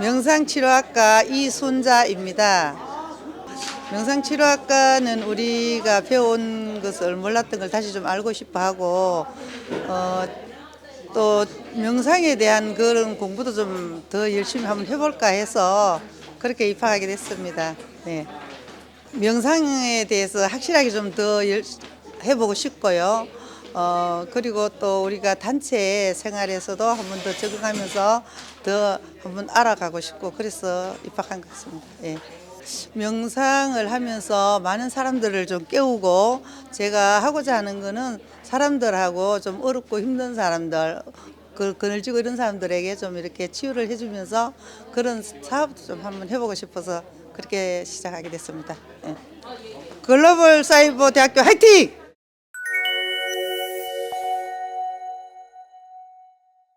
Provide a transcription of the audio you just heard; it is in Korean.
명상치료학과 이순자입니다. 명상치료학과는 우리가 배운 것을 몰랐던 걸 다시 좀 알고 싶어 하고, 어, 또 명상에 대한 그런 공부도 좀 더 열심히 한번 해볼까 해서 그렇게 입학하게 됐습니다. 네. 명상에 대해서 확실하게 좀 더 해보고 싶고요. 어, 그리고 또 우리가 단체 생활에서도 한 번 더 적응하면서 더 한 번 알아가고 싶고 그래서 입학한 것 같습니다. 예. 명상을 하면서 많은 사람들을 좀 깨우고 제가 하고자 하는 거는 사람들하고 좀 어렵고 힘든 사람들 그 그늘지고 이런 사람들에게 좀 이렇게 치유를 해주면서 그런 사업도 좀 한번 해보고 싶어서 그렇게 시작하게 됐습니다. 예. 글로벌 사이버 대학교 화이팅!